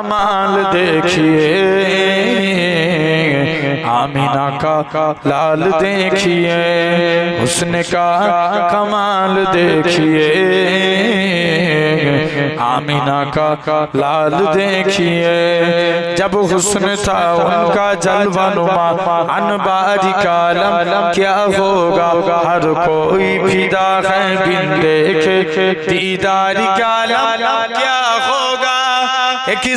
کمال دیکھیے۔ آمینہ کا لال دیکھیے۔ حسن کا کمال دیکھیے۔ آمینہ کا لال دیکھیے۔ جب حسن تھا ان کا جلوہ نما انباری کالم کیا ہوگا؟ ہر کوئی بھی داخل بن دیکھے دیداری کالم کیا ہوگا؟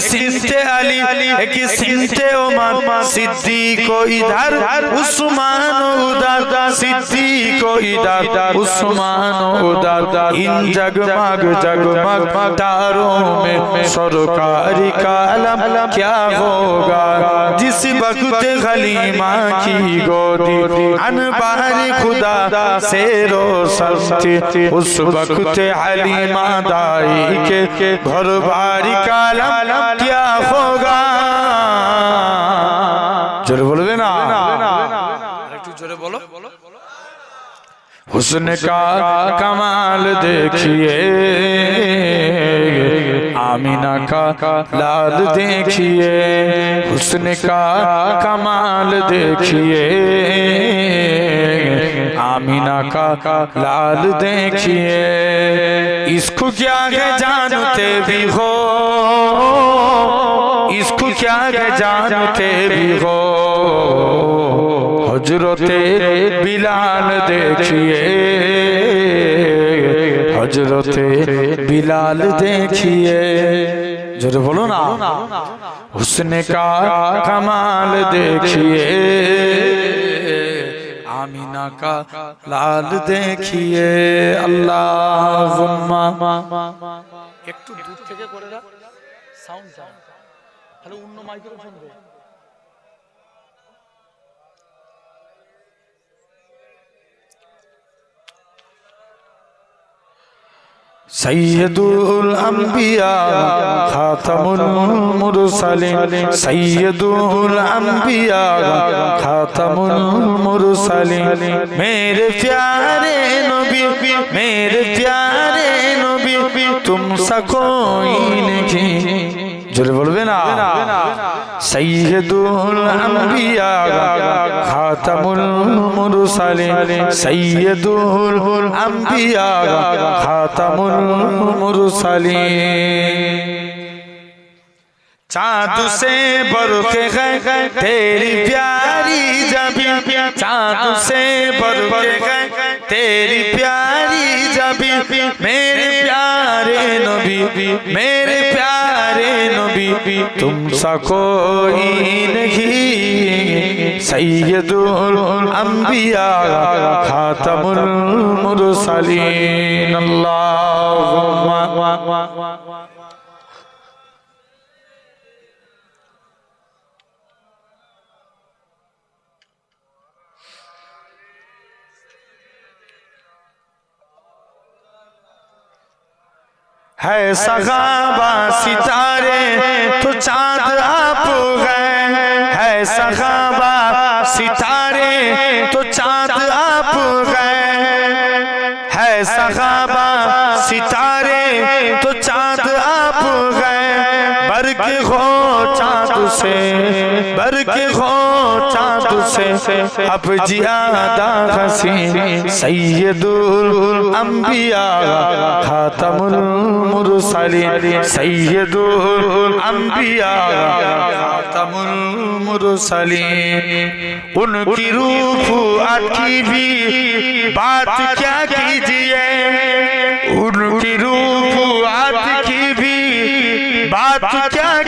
سنتے علی ایک سنتے عمر صدیق و ادھر عثمان و ادھر صدیق و ادھر عثمان و ادھر ان جگمگ جگمگ تاروں میں سرکاری کا علم کیا ہوگا؟ جس وقت غلیمہ کی گودی انبار خدا سے رو سست اس وقت حلیمہ دائی کے گھر باری کالم क्या होगा জোরে বলবে না একটু জোরে বলো हुस्न का कमाल देखिए आमीना का लाल देखिए हुस्न का कमाल देखिए आमीना का लाल देखिए इसको क्या है जानते भी हो इसको क्या है जानते भी हो হজরতে বিলাল দেখিয়ে হজরতে বিলাল দেখিয়ে জোরে বলো না হুসনে কা কামাল দেখিয়ে আমিনা কা লাল দেখিয়ে আল্লাহ একটু দূর থেকে করে সাউন্ড অন্য মাইক্রোফোন সৈয়দুল আম্বিয়া খাতামুল মুরসালিন সৈয়দুল আম্বিয়া খাতামুল মুরসালিন। মেরে প্যারে নবী, মেরে প্যারে নবী, তুম সকোই নেকি জোরে বলবে না সৈয়দুল আম্বিয়া খাতামুল মুরসালিন সৈয়দুল আম্বিয়া খাতামুল মুরসালিন चाँद से बरके गए तेरी प्यारी जबी चाँद से बरके गए तेरी प्यारी जबी मेरे प्यारे नबी मेरे प्यारे नबी तुम सा कोई नहीं सैयदुल अंबिया खातमुल मुरसलीन ہے صحابہ ستارے، تو چاند آپ گئے ہے صحابہ ستارے، تو چاند آپ گئے ہے صحابہ ستارے، تو چاند آپ گئے برق ہو چاند سے، بر کے ہو چاند سے۔ اب جیادہ غسین سید الانبیاء خاتم المرسلین۔ سید الانبیاء خاتم المرسلین۔ ان کی روح آتی بھی، بات کیا کیجیے؟ ان کی روح آتی بھی، بات کیا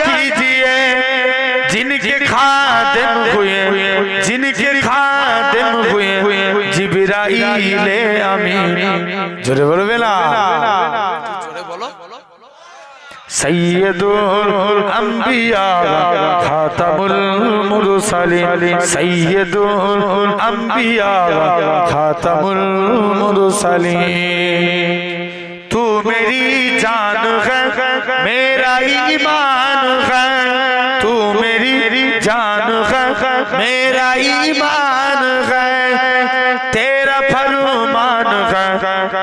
जिनके खादिम हुए जिनके खादिम हुए जिब्राइल आमीन জোরে বলবে না জোরে বলো সৈয়দুল আম্বিয়া খাতামুল মুরসালিন সৈয়দুল আম্বিয়া খাতামুল মুরসালিন तू मेरी जान है मेरा ईमान ایمان ہے، تیرا فرمان ہے،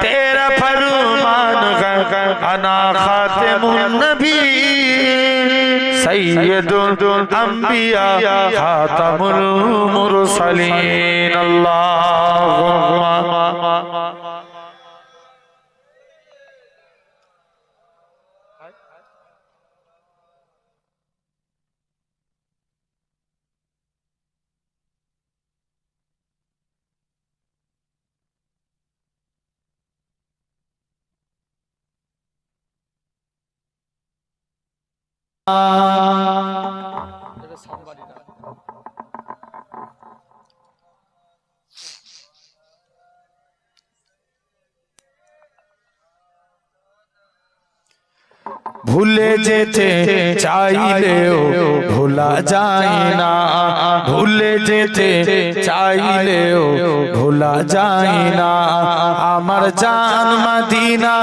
تیرا فرمان ہے، انا خاتم النبی، سید الانبیاء خاتم المرسلین اللہ ভুলে যেতে চাইলেও ভোলা যায় না। ভুলে যেতে চাইলেও ভোলা যায় না। আমার জান মাদিনা,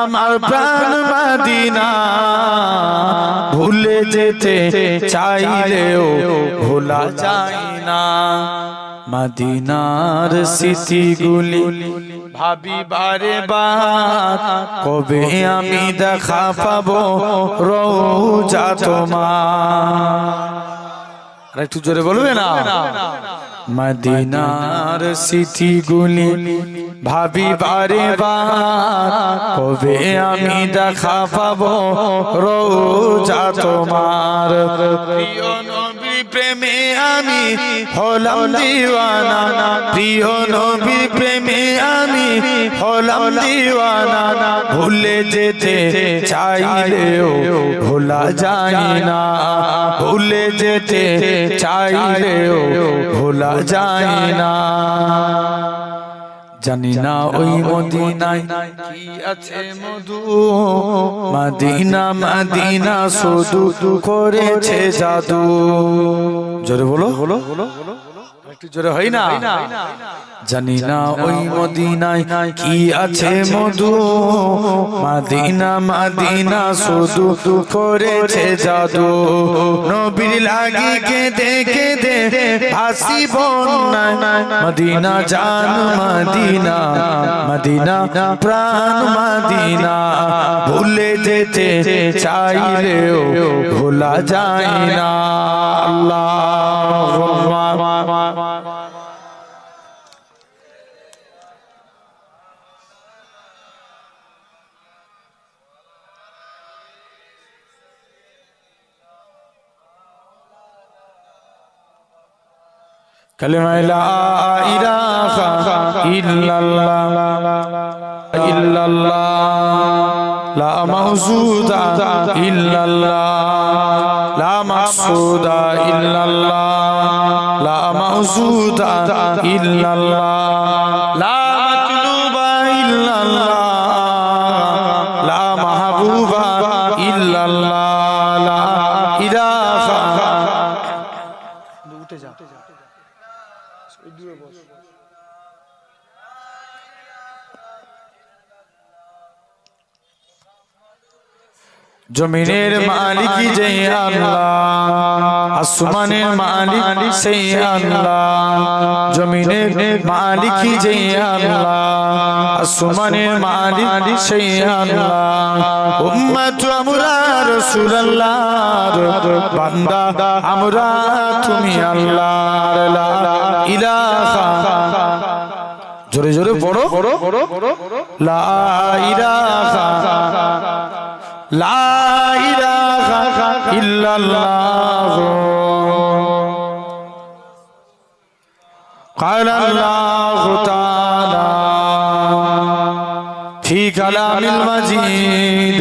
আমার প্রাণ মাদিনা। ভুলে যেতে চাইলেও ভোলা যায় না। মদিনার স্মৃতিগুলি ভাবি বারে কবে আমি দেখা পাবো রোজা তোমার? একটু জোরে বলবে না? মদিনার স্মৃতিগুলি ভাবি বারে কবে আমি দেখা পাবো রোজা তোমার? প্রিয় প্রেমে আমি হলাম দিওয়ানা। প্রিয় নবী, প্রেমে আমি হলাম দিওয়ানা। ভুলে যেতে চাইলেও ভোলা যায় না। ভুলে যেতে চাইলেও ভোলা যায় না। জানি না ওই মদিনায় কি আছে মধু? মদিনা মদিনা শুধু করেছে জাদু। জোরে বলো। বলো একটু জোরে হয় না। জানি না ওই মদিনায় কি আছে মধু? মদিনা মদিনা শুধু করেছে জাদু। নবীর লাগি কেঁদে কেঁদে হাসি মদিনা জান মদিনা মদিনা প্রাণ মদিনা। ভুলে যেতে চাইলেও ভোলা যায় না। আল্লাহ كلمة لا إله إلا الله إلا الله لا موجود إلا الله لا مقصود إلا الله لا موجود إلا الله ওই দূরে বস জমিনের মালিক যে আল্লাহ আসমানের মালিক সেই আল্লাহ জমিনের মালিক যে আল্লাহ আসমানের মালিক সেই আল্লাহ উম্মত আমরা রাসূলুল্লাহর বান্দা আমরা তুমি আল্লাহর লা ইলাহা জোরে জোরে বড় বড় লা ইলাহা লা ইলাহা ইল্লাল্লাহ قال الله تعالى কালামিল মাজিদ।